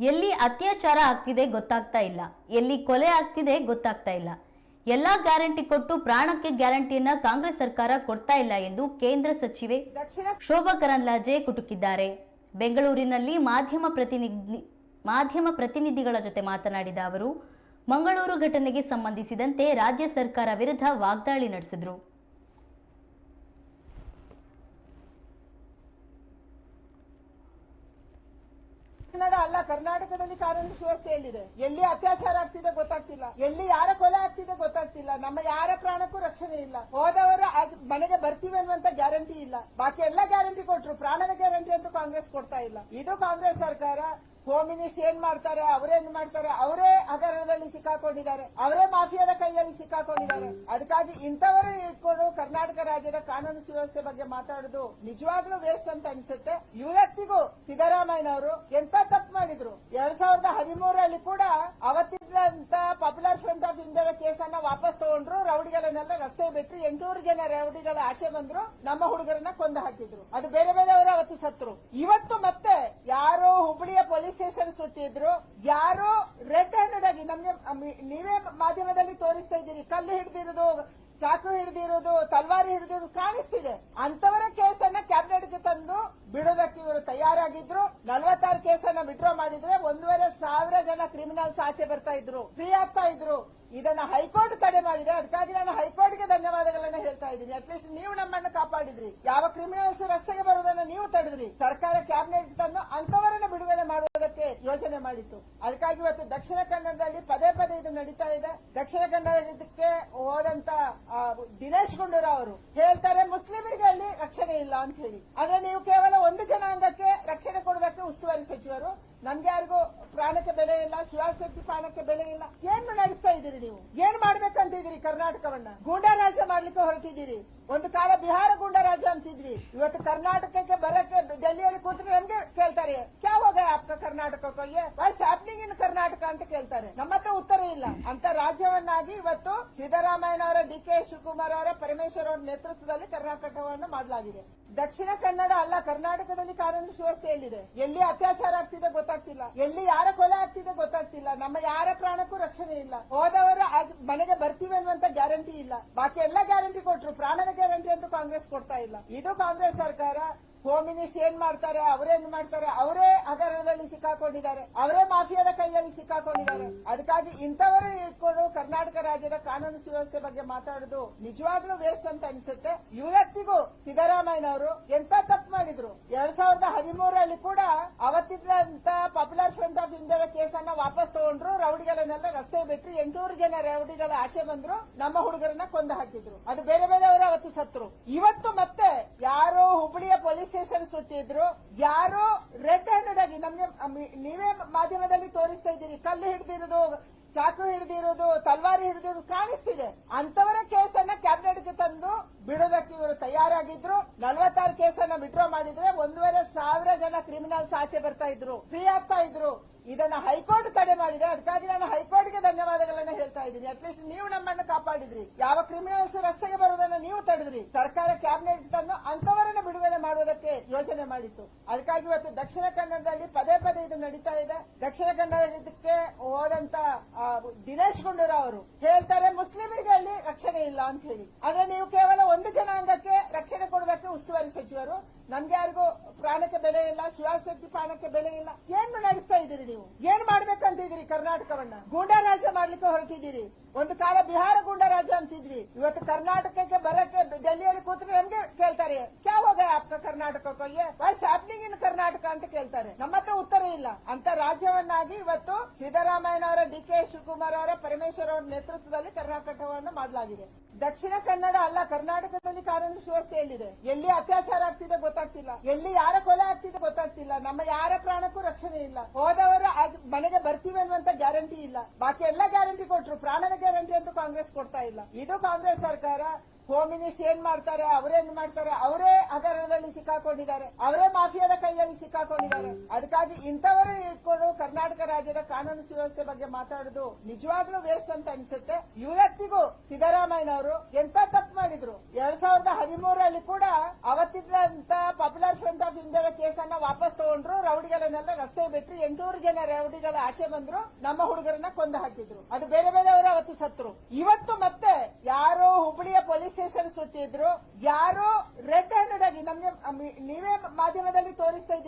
ಎಲ್ಲಿ ಅತ್ಯಾಚಾರ ಆಗ್ತಿದೆ ಗೊತ್ತಾಗ್ತಾ ಇಲ್ಲ. ಎಲ್ಲಿ ಕೊಲೆ ಆಗ್ತಿದೆ ಗೊತ್ತಾಗ್ತಾ ಇಲ್ಲ. ಎಲ್ಲಾ ಗ್ಯಾರಂಟಿ ಕೊಟ್ಟು ಪ್ರಾಣಕ್ಕೆ ಗ್ಯಾರಂಟಿಯನ್ನ ಕಾಂಗ್ರೆಸ್ ಸರ್ಕಾರ ಕೊಡ್ತಾ ಇಲ್ಲ ಎಂದು ಕೇಂದ್ರ ಸಚಿವೆ ಶೋಭಾ ಕರಂದ್ಲಾಜೆ ಕುಟುಕಿದ್ದಾರೆ. ಬೆಂಗಳೂರಿನಲ್ಲಿ ಮಾಧ್ಯಮ ಪ್ರತಿನಿಧಿ ಮಾಧ್ಯಮ ಪ್ರತಿನಿಧಿಗಳ ಜೊತೆ ಮಾತನಾಡಿದ ಅವರು ಮಂಗಳೂರು ಘಟನೆಗೆ ಸಂಬಂಧಿಸಿದಂತೆ ರಾಜ್ಯ ಸರ್ಕಾರ ವಿರುದ್ಧ ವಾಗ್ದಾಳಿ ನಡೆಸಿದರು ಕನ್ನಡ ಅಲ್ಲ ಕರ್ನಾಟಕದಲ್ಲಿ ಕಾನೂನು ಸುವ್ಯವಸ್ಥೆ ಎಲ್ಲಿದೆ? ಎಲ್ಲಿ ಅತ್ಯಾಚಾರ ಆಗ್ತಿದೆ ಗೊತ್ತಾಗ್ತಿಲ್ಲ. ಎಲ್ಲಿ ಯಾರ ಕೊಲೆ ಆಗ್ತಿದೆ ಗೊತ್ತಾಗ್ತಿಲ್ಲ. ನಮ್ಮ ಯಾರ ಪ್ರಾಣಕ್ಕೂ ರಕ್ಷಣೆ ಇಲ್ಲ. ಹೋದವರು ಮನೆಗೆ ಬರ್ತೀವಿ ಅನ್ನುವಂತ ಗ್ಯಾರಂಟಿ ಇಲ್ಲ. ಬಾಕಿ ಎಲ್ಲ ಗ್ಯಾರಂಟಿ ಕೊಟ್ರು. ಪ್ರಾಣದ ಗ್ಯಾರಂಟಿ ಅಂತೂ ಕಾಂಗ್ರೆಸ್ ಕೊಡ್ತಾ ಇಲ್ಲ. ಇದು ಕಾಂಗ್ರೆಸ್ ಸರ್ಕಾರ. ಹೋಮ್ ಮಿನಿಸ್ಟರ್ ಏನ್ ಮಾಡ್ತಾರೆ? ಅವರೇನ್ ಮಾಡ್ತಾರೆ? ಅವರೇ ಹಗರಣದಲ್ಲಿ ಸಿಕ್ಕಾಕೊಂಡಿದ್ದಾರೆ. ಅವರೇ ಮಾಫಿಯಾದ ಕೈಯಲ್ಲಿ ಸಿಕ್ಕಾಕೊಂಡಿದ್ದಾರೆ. ಅದಕ್ಕಾಗಿ ಇಂಥವರು ಇಟ್ಕೊಂಡು ಕರ್ನಾಟಕ ರಾಜ್ಯದ ಕಾನೂನು ಸುವ್ಯವಸ್ಥೆ ಬಗ್ಗೆ ಮಾತಾಡೋದು ನಿಜವಾಗ್ಲೂ ವೇಸ್ಟ್ ಅಂತ ಅನಿಸುತ್ತೆ. ಇವತ್ತಿಗೂ ಸಿದ್ದರಾಮಯ್ಯನವರು ಎಂತ ತಪ್ಪು ಮಾಡಿದ್ರು. ಎರಡ್ ಸಾವಿರದ ಹದಿಮೂರಲ್ಲಿ ಕೂಡ ಅವತ್ತಿದ್ದಂತ ಪಾಪ್ಯುಲರ್ ಫ್ರಂಟ್ ಆಫ್ ಇಂಡಿಯಾದ ಕೇಸನ್ನ ವಾಪಸ್ ತಗೊಂಡ್ರು. ರೌಡಿಗಳನ್ನೆಲ್ಲ ರಸ್ತೆ ಬಿಟ್ಟು ಎಂಟೂರು ಜನ ರೌಡಿಗಳ ಆಚೆ ಬಂದ್ರು. ನಮ್ಮ ಹುಡುಗರನ್ನ ಕೊಂದು ಹಾಕಿದ್ರು. ಅದು ಬೇರೆ ಬೇರೆಯವರು ಅವತ್ತು ಸತ್ರು ಇವತ್ತು ಮತ್ತೆ ಯಾರು ಹುಬ್ಬಳ್ಳಿಯ ಪೊಲೀಸ್ ಸ್ಟೇಷನ್ ಸುಟ್ಟಿದ್ರು ಯಾರೋ ರೆಡ್ ಹ್ಯಾಂಡೆಡ್ ಆಗಿ, ನಮ್ಗೆ ನೀವೇ ಮಾಧ್ಯಮದಲ್ಲಿ ತೋರಿಸ್ತಾ ಇದ್ದೀರಿ. ಕಲ್ಲು ಹಿಡಿದಿರೋದು, ಚಾಕು ಹಿಡಿದಿರೋದು, ತಲ್ವಾರಿ ಹಿಡಿದಿರೋದು ಕಾಣಿಸ್ತಿದೆ. ಅಂತವರ ತಂದು ಬಿಡೋದಕ್ಕೆ ಇವರು ತಯಾರಾಗಿದ್ರು. ನಲವತ್ತಾರು ಕೇಸನ್ನ ವಿಡ್ರಾ ಮಾಡಿದ್ರೆ ಒಂದೂವರೆ ಸಾವಿರ ಜನ ಕ್ರಿಮಿನಲ್ಸ್ ಆಚೆ ಬರ್ತಾ ಇದ್ರು. ಫ್ರೀ ಆಗ್ತಾ ಇದ್ರು. ಇದನ್ನ ಹೈಕೋರ್ಟ್ ತಡೆ ಮಾಡಿದೆ. ಅದಕ್ಕಾಗಿ ನಾನು ಹೈಕೋರ್ಟ್ಗೆ ಧನ್ಯವಾದಗಳನ್ನ ಹೇಳ್ತಾ ಇದ್ದೀನಿ. ಅಟ್ಲೀಸ್ಟ್ ನೀವು ನಮ್ಮನ್ನು ಕಾಪಾಡಿದ್ರಿ. ಯಾವ ಕ್ರಿಮಿನಲ್ಸ್ ರಸ್ತೆಗೆ ಬರುವುದನ್ನ ನೀವು ತಡೆದ್ರಿ. ಸರ್ಕಾರ ಕ್ಯಾಬಿನೆಟ್ ತಂದು ಅಂತವರನ್ನ ಬಿಡುಗಡೆ ಮಾಡುವುದಕ್ಕೆ ಯೋಜನೆ ಮಾಡಿತ್ತು ಅದಕ್ಕಾಗಿ ಇವತ್ತು ದಕ್ಷಿಣ ಕನ್ನಡದಲ್ಲಿ ಪದೇ ಪದೇ ಇದು ನಡೀತಾ ಇದೆ. ದಕ್ಷಿಣ ಕನ್ನಡಕ್ಕೆ ಹೋದಂತ ದಿನೇಶ್ ಗುಂಡೂರಾವ್ ಅವರು ಹೇಳ್ತಾರೆ ಮುಸ್ಲಿಮರಿಗೆ ಅಲ್ಲಿ ರಕ್ಷಣೆ ಇಲ್ಲ ಅಂತ ಹೇಳಿ. ಆದ್ರೆ ನೀವು ಕೇವಲ ಒಂದು ಜನಾಂಗಕ್ಕೆ ರಕ್ಷಣೆ ಕೊಡಬೇಕು ಉಸ್ತುವಾರಿ ಸಚಿವರು. ನಮ್ಗೆ ಯಾರಿಗೂ ಪ್ರಾಣಕ್ಕೆ ಬೆಲೆ ಇಲ್ಲ ಶಿವಶಕ್ತಿ ಪ್ರಾಣಕ್ಕೆ ಬೆಲೆ ಇಲ್ಲ. ಏನ್ ನಡೆಸ್ತಾ ಇದ್ದೀರಿ ನೀವು? ಏನ್ ಮಾಡ್ಬೇಕಂತಿದ್ದೀರಿ ಕರ್ನಾಟಕವನ್ನ? ಗೂಂಡಾರಾಜ್ಯ ಮಾಡ್ಲಿಕ್ಕೆ ಹೊರಟಿದ್ದೀರಿ. ಒಂದು ಕಾಲ ಬಿಹಾರ ಗೂಂಡಾರಾಜ್ಯ ಅಂತಿದ್ರಿ ಇವತ್ತು ಕರ್ನಾಟಕಕ್ಕೆ ಬರಕ್ಕೆ ಡೆಲ್ಲಿಯಲ್ಲಿ ಕೂತ್ರೆ ನಮ್ಗೆ ಕೇಳ್ತಾರೆ, ಕ್ಯಾ ಹೋಗ ಆಪ್ಕ ಕರ್ನಾಟಕಕ್ಕೆ? What's happening in Karnataka? ಕೇಳ್ತಾರೆ. ನಮ್ಮ ಹತ್ರ ಉತ್ತರ ಇಲ್ಲ. ಅಂತ ರಾಜ್ಯವನ್ನಾಗಿ ಇವತ್ತು ಸಿದ್ದರಾಮಯ್ಯನವರ ಡಿ ಕೆ ಶಿವಕುಮಾರ್ ಅವರ ಪರಮೇಶ್ವರ ಅವರ ನೇತೃತ್ವದಲ್ಲಿ ಕರ್ನಾಟಕವನ್ನು ಮಾಡಲಾಗಿದೆ. ದಕ್ಷಿಣ ಕನ್ನಡ ಅಲ್ಲ, ಕರ್ನಾಟಕದಲ್ಲಿ ಕಾನೂನು ಸುವ್ಯವಸ್ಥೆ ಎಲ್ಲಿದೆ? ಎಲ್ಲಿ ಅತ್ಯಾಚಾರ ಆಗ್ತಿದೆ ಗೊತ್ತಾಗ್ತಿಲ್ಲ. ಎಲ್ಲಿ ಯಾರ ಕೊಲೆ ಆಗ್ತಿದೆ ಗೊತ್ತಾಗ್ತಿಲ್ಲ. ನಮ್ಮ ಯಾರ ಪ್ರಾಣಕ್ಕೂ ರಕ್ಷಣೆ ಇಲ್ಲ. ಹೋದವರು ಮನೆಗೆ ಬರ್ತೀವಿ ಅನ್ನುವಂತ ಗ್ಯಾರಂಟಿ ಇಲ್ಲ. ಬಾಕಿ ಎಲ್ಲ ಗ್ಯಾರಂಟಿ ಕೊಟ್ರು. ಪ್ರಾಣದ ಗ್ಯಾರಂಟಿ ಅಂತೂ ಕಾಂಗ್ರೆಸ್ ಕೊಡ್ತಾ ಇಲ್ಲ. ಇದು ಕಾಂಗ್ರೆಸ್ ಸರ್ಕಾರ ಹೋಮ್ ಮಿನಿಸ್ಟರ್ ಏನ್ ಮಾಡ್ತಾರೆ? ಅವರೇನ್ ಮಾಡ್ತಾರೆ? ಅವರೇ ಹಗರಣದಲ್ಲಿ ಸಿಕ್ಕಾಕೊಂಡಿದ್ದಾರೆ. ಅವರೇ ಮಾಫಿಯಾದ ಕೈಯಲ್ಲಿ ಸಿಕ್ಕಾಕೊಂಡಿದ್ದಾರೆ. ಅದಕ್ಕಾಗಿ ಇಂಥವರು ಇಟ್ಕೊಂಡು ಕರ್ನಾಟಕ ರಾಜ್ಯದ ಕಾನೂನು ಸುವ್ಯವಸ್ಥೆ ಬಗ್ಗೆ ಮಾತಾಡೋದು ನಿಜವಾಗ್ಲೂ ವೇಸ್ಟ್ ಅಂತ ಅನಿಸುತ್ತೆ. ಇವತ್ತಿಗೂ ಸಿದ್ದರಾಮಯ್ಯನವರು ಎಂತ ತಪ್ಪು ಮಾಡಿದ್ರು. ಎರಡ್ ಸಾವಿರದ ಹದಿಮೂರರಲ್ಲಿ ಕೂಡ ಅವತ್ತಿದ್ದಂತ ಪಾಪ್ಯುಲರ್ ಫ್ರಂಟ್ ಆಫ್ ಇಂಡಿಯಾದ ಕೇಸನ್ನ ವಾಪಸ್ ತಗೊಂಡ್ರು. ರೌಡಿಗಳನ್ನೆಲ್ಲ ರಸ್ತೆ ಬಿಟ್ಟು ಎಂಟೂರು ಜನ ರೌಡಿಗಳ ಆಚೆ ಬಂದ್ರು. ನಮ್ಮ ಹುಡುಗರನ್ನ ಕೊಂದು ಹಾಕಿದ್ರು. ಅದು ಬೇರೆ ಬೇರೆಯವರು ಅವತ್ತು ಸತ್ರು ಇವತ್ತು ಮತ್ತೆ ಯಾರೋ ಹುಬ್ಬಳ್ಳಿಯ ಪೊಲೀಸ್ ಸ್ಟೇಷನ್ ಸುಟ್ಟಿದ್ರು ಯಾರೋ ರೆಡ್ ಹ್ಯಾಂಡೆಡ್ ಆಗಿ ನಮ್ಗೆ ನೀವೇ ಮಾಧ್ಯಮದಲ್ಲಿ ತೋರಿಸ್ತಾ ಇದ್ದೀರಿ. ಕಲ್ಲು ಹಿಡಿದಿರೋದು ಚಾಕು ಹಿಡಿದಿರೋದು ತಲ್ವಾರಿ ಹಿಡಿದಿರೋದು ಕಾಣಿಸ್ತಿದೆ. ಅಂತವರ ಕೇಸನ್ನ ಕ್ಯಾಬಿನೆಟ್ಗೆ ತಂದು ಬಿಡೋದಕ್ಕೆ ಇವರು ತಯಾರಾಗಿದ್ರು. ನಲವತ್ತಾರು ಕೇಸನ್ನ ವಿಡ್ರಾ ಮಾಡಿದ್ರೆ ಒಂದೂವರೆ ಸಾವಿರ ಜನ ಕ್ರಿಮಿನಲ್ಸ್ ಆಚೆ ಬರ್ತಾ ಇದ್ರು. ಫ್ರೀ ಆಗ್ತಾ ಇದ್ರು. ಇದನ್ನ ಹೈಕೋರ್ಟ್ ತಡೆ ಮಾಡಿದೆ ಅದಕ್ಕಾಗಿ ನಾನು ಹೈಕೋರ್ಟ್ಗೆ ಧನ್ಯವಾದಗಳನ್ನ ಹೇಳ್ತಾ ಇದ್ದೀನಿ. ಅಟ್ಲೀಸ್ಟ್ ನೀವು ನಮ್ಮನ್ನ ಕಾಪಾಡಿದ್ರಿ. ಯಾವ ಕ್ರಿಮಿನಲ್ಸ್ ರಸ್ತೆಗೆ ಬರುವುದನ್ನ ನೀವು ತಡೆದ್ರಿ. ಸರ್ಕಾರ ಕ್ಯಾಬಿನೆಟ್ ಅನ್ನು ಅಂತವರನ್ನ ಬಿಡುಗಡೆ ಮಾಡುವುದಕ್ಕೆ ಯೋಜನೆ ಮಾಡಿತ್ತು. ಅದಕ್ಕಾಗಿ ಇವತ್ತು ದಕ್ಷಿಣ ಕನ್ನಡದಲ್ಲಿ ಪದೇ ಪದೇ ಇದು ನಡೀತಾ ಇದೆ. ದಕ್ಷಿಣ ಕನ್ನಡಕ್ಕೆ ಹೋದಂತ ದಿನೇಶ್ ಗುಂಡೂರಾವ್ ಅವರು ಹೇಳ್ತಾರೆ ಮುಸ್ಲಿಮರಿಗೆ ಅಲ್ಲಿ ರಕ್ಷಣೆ ಇಲ್ಲ ಅಂತ ಹೇಳಿ. ಆದ್ರೆ ನೀವು ಕೇವಲ ಒಂದು ಜನಾಂಗಕ್ಕೆ ರಕ್ಷಣೆ ಕೊಡೋದಕ್ಕೆ ಉಸ್ತುವಾರಿ ಸಚಿವರು. ನಮ್ಗೆ ಯಾರಿಗೂ ಪ್ರಾಣಕ್ಕೆ ಬೆಲೆ ಇಲ್ಲ ಸುವಾಸಕ್ತಿ ಪ್ರಾಣಕ್ಕೆ ಬೆಲೆ ಇಲ್ಲ ಏನ್ ನಡೆಸ್ತಾ ಇದ್ದೀರಿ ನೀವು ಏನ್ ಮಾಡ್ಬೇಕಂತಿದ್ದೀರಿ ಗೂಂಡಾ ರಾಜ್ಯ ಮಾಡ್ಲಿಕ್ಕೆ ಹೊರಟಿದ್ದೀರಿ. ಒಂದು ಕಾಲ ಬಿಹಾರ ಗುಂಡರಾಜ ಅಂತಿದ್ವಿ. ಇವತ್ತು ಕರ್ನಾಟಕಕ್ಕೆ ಬರಕ್ಕೆ ಡೆಲ್ಲಿಯಲ್ಲಿ ಕೂತ್ರೆ ನಮ್ಗೆ ಕೇಳ್ತಾರೆ, ಕ್ಯಾ ಹೋಗ ಆಪ್ತ ಕರ್ನಾಟಕಕ್ಕೆ ವಾಟ್ಸ್ ಹ್ಯಾಪ್ನಿಂಗ್ ಇನ್ ಕರ್ನಾಟಕ? ಅಂತ ಕೇಳ್ತಾರೆ. ನಮ್ಮ ಹತ್ರ ಉತ್ತರ ಇಲ್ಲ. ಅಂತ ರಾಜ್ಯವನ್ನಾಗಿ ಇವತ್ತು ಸಿದ್ದರಾಮಯ್ಯನವರ ಡಿ ಕೆ ಶಿವಕುಮಾರ್ ಅವರ, ಪರಮೇಶ್ವರ್ ಅವರ ನೇತೃತ್ವದಲ್ಲಿ ಕರ್ನಾಟಕವನ್ನು ಮಾಡಲಾಗಿದೆ. ದಕ್ಷಿಣ ಕನ್ನಡ ಅಲ್ಲ, ಕರ್ನಾಟಕದಲ್ಲಿ ಕಾನೂನು ಸುವ್ಯವಸ್ಥೆ ಎಲ್ಲಿದೆ? ಎಲ್ಲಿ ಅತ್ಯಾಚಾರ ಆಗ್ತಿದೆ ಗೊತ್ತಾಗ್ತಿಲ್ಲ. ಎಲ್ಲಿ ಯಾರ ಕೊಲೆ ಆಗ್ತಿದೆ ಗೊತ್ತಾಗ್ತಿಲ್ಲ. ನಮ್ಮ ಯಾರ ಪ್ರಾಣಕ್ಕೂ ರಕ್ಷಣೆ ಇಲ್ಲ. ಹೋದವರು ಮನೆಗೆ ಬರ್ತೀವಿ ಅನ್ನುವಂತ ಗ್ಯಾರಂಟಿ ಇಲ್ಲ. ಬಾಕಿ ಎಲ್ಲ ಗ್ಯಾರಂಟಿ ಕೊಟ್ರು ಪ್ರಾಣದ ಗ್ಯಾರಂಟಿ ಅಂತೂ ಕಾಂಗ್ರೆಸ್ ಕೊಡ್ತಾ ಇಲ್ಲ. ಇದು ಕಾಂಗ್ರೆಸ್ ಸರ್ಕಾರ ಹೋಮ್ ಏನ್ ಮಾಡ್ತಾರೆ? ಅವರೇನ್ ಮಾಡ್ತಾರೆ? ಅವರೇ ಹಗರಣದಲ್ಲಿ ಸಿಕ್ಕಾಕೊಂಡಿದ್ದಾರೆ. ಅವರೇ ಮಾಫಿಯಾದ ಕೈಯಲ್ಲಿ ಸಿಕ್ಕಾಕೊಂಡಿದ್ದಾರೆ. ಅದಕ್ಕಾಗಿ ಇಂಥವರು ಇಟ್ಕೊಂಡು ಕರ್ನಾಟಕ ರಾಜ್ಯದ ಕಾನೂನು ಸುವ್ಯವಸ್ಥೆ ಬಗ್ಗೆ ಮಾತಾಡುದು ನಿಜವಾಗ್ಲೂ ವೇಸ್ಟ್ ಅಂತ ಅನಿಸುತ್ತೆ. ಇವತ್ತಿಗೂ ಸಿದ್ದರಾಮಯ್ಯನವರು ಎಂತ ತಪ್ಪು ಮಾಡಿದ್ರು? ಎರಡ್ ಸಾವಿರದ ಹದಿಮೂರರಲ್ಲಿ ಕೂಡ ಅವತ್ತಿದ್ದಂತ ಪಾಪ್ಯುಲರ್ ಫ್ರಂಟ್ ಆಫ್ ಇಂಡಿಯಾದ ಕೇಸನ್ನ ವಾಪಸ್ ತಗೊಂಡ್ರು. ರೌಡಿಗಳನ್ನೆಲ್ಲ ರಸ್ತೆ ಬಿಟ್ಟು ಎಂಟೂರು ಜನ ರೌಡಿಗಳ ಆಚೆ ಬಂದ್ರು. ನಮ್ಮ ಹುಡುಗರನ್ನ ಕೊಂದು ಹಾಕಿದ್ರು. ಅದು ಬೇರೆ ಬೇರೆಯವರು ಅವತ್ತು ಸತ್ರು ಇವತ್ತು ಮತ್ತೆ ಯಾರೋ ಹುಬ್ಬಳ್ಳಿಯ ಪೊಲೀಸ್ ಸ್ಟೇಷನ್ ಸುತ್ತಿದ್ರು ಯಾರೋ ರೆಡ್ ಹ್ಯಾಂಡೆಡ್ ಆಗಿ ನಮ್ಗೆ ನೀವೇ ಮಾಧ್ಯಮದಲ್ಲಿ ತೋರಿಸ್ತಾ ಇದ್ದೀರಿ.